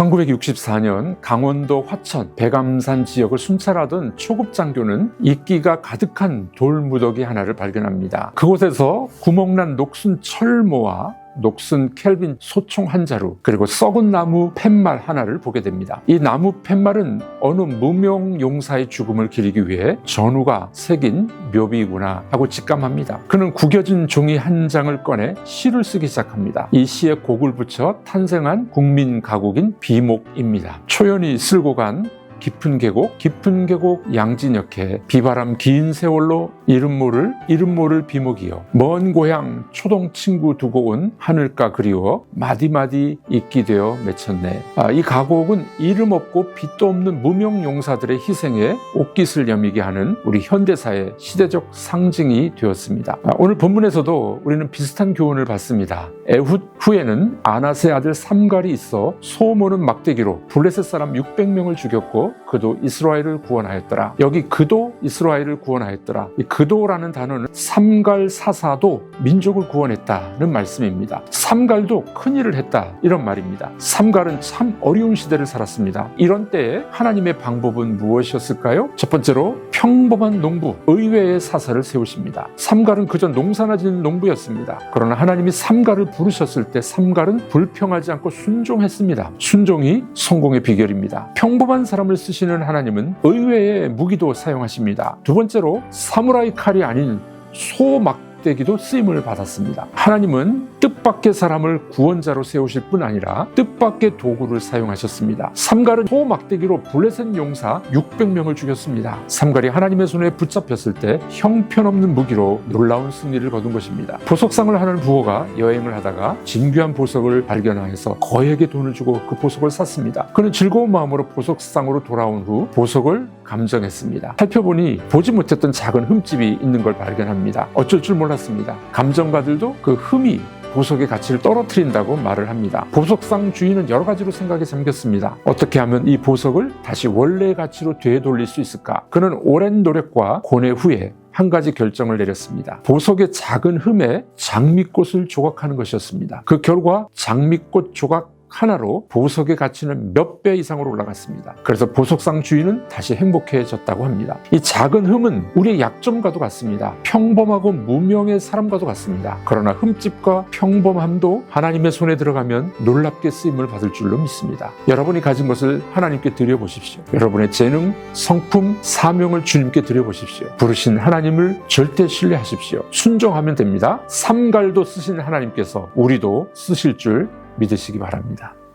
1964년 강원도 화천 백암산 지역을 순찰하던 초급 장교는 이끼가 가득한 돌 무더기 하나를 발견합니다. 그곳에서 구멍난 녹슨 철모와 녹슨 켈빈 소총 한 자루 그리고 썩은 나무 팻말 하나를 보게 됩니다. 이 나무 팻말은 어느 무명 용사의 죽음을 기리기 위해 전우가 새긴 묘비구나 하고 직감합니다. 그는 구겨진 종이 한 장을 꺼내 시를 쓰기 시작합니다. 이 시에 곡을 붙여 탄생한 국민 가곡인 비목입니다. 초연이 쓸고 간 깊은 계곡, 깊은 계곡 양진역해 비바람 긴 세월로 이름 모를 이름 모를 비목이여 먼 고향 초동 친구 두고 온 하늘가 그리워 마디마디 잊기 되어 맺혔네. 아, 이 가곡은 이름 없고 빛도 없는 무명 용사들의 희생에 옷깃을 여미게 하는 우리 현대사의 시대적 상징이 되었습니다. 아, 오늘 본문에서도 우리는 비슷한 교훈을 받습니다. 에훗 후에는 아나세 아들 삼갈이 있어 소모는 막대기로 블레셋 사람 600명을 죽였고 그도 이스라엘을 구원하였더라. 여기 그도 이스라엘을 구원하였더라. 이 그도라는 단어는 삼갈 사사도 민족을 구원했다는 말씀입니다. 삼갈도 큰 일을 했다 이런 말입니다. 삼갈은 참 어려운 시대를 살았습니다. 이런 때에 하나님의 방법은 무엇이었을까요? 첫 번째로 평범한 농부, 의외의 사사를 세우십니다. 삼갈은 그저 농사나 짓는 농부였습니다. 그러나 하나님이 삼갈을 부르셨을 때 삼갈은 불평하지 않고 순종했습니다. 순종이 성공의 비결입니다. 평범한 사람을 쓰시는 하나님은 의외의 무기도 사용하십니다. 두 번째로 사무라이 칼이 아닌 소막 되기도 쓰임을 받았습니다. 하나님은 뜻밖의 사람을 구원자로 세우실 뿐 아니라 뜻밖의 도구를 사용하셨습니다. 삼갈은 소막대기로 블레셋 용사 600명을 죽였습니다. 삼갈이 하나님의 손에 붙잡혔을 때 형편없는 무기로 놀라운 승리를 거둔 것입니다. 보석상을 하는 부호가 여행을 하다가 진귀한 보석을 발견하여서 거액의 돈을 주고 그 보석을 샀습니다. 그는 즐거운 마음으로 보석상으로 돌아온 후 보석을 감정했습니다. 살펴보니 보지 못했던 작은 흠집이 있는 걸 발견합니다. 어쩔 줄 몰랐습니다. 감정가들도 그 흠이 보석의 가치를 떨어뜨린다고 말을 합니다. 보석상 주인은 여러 가지로 생각에 잠겼습니다. 어떻게 하면 이 보석을 다시 원래의 가치로 되돌릴 수 있을까? 그는 오랜 노력과 고뇌 후에 한 가지 결정을 내렸습니다. 보석의 작은 흠에 장미꽃을 조각하는 것이었습니다. 그 결과 장미꽃 조각 하나로 보석의 가치는 몇 배 이상으로 올라갔습니다. 그래서 보석상 주인은 다시 행복해졌다고 합니다. 이 작은 흠은 우리의 약점과도 같습니다. 평범하고 무명의 사람과도 같습니다. 그러나 흠집과 평범함도 하나님의 손에 들어가면 놀랍게 쓰임을 받을 줄로 믿습니다. 여러분이 가진 것을 하나님께 드려보십시오. 여러분의 재능, 성품, 사명을 주님께 드려보십시오. 부르신 하나님을 절대 신뢰하십시오. 순종하면 됩니다. 삼갈도 쓰신 하나님께서 우리도 쓰실 줄 믿으시기 바랍니다.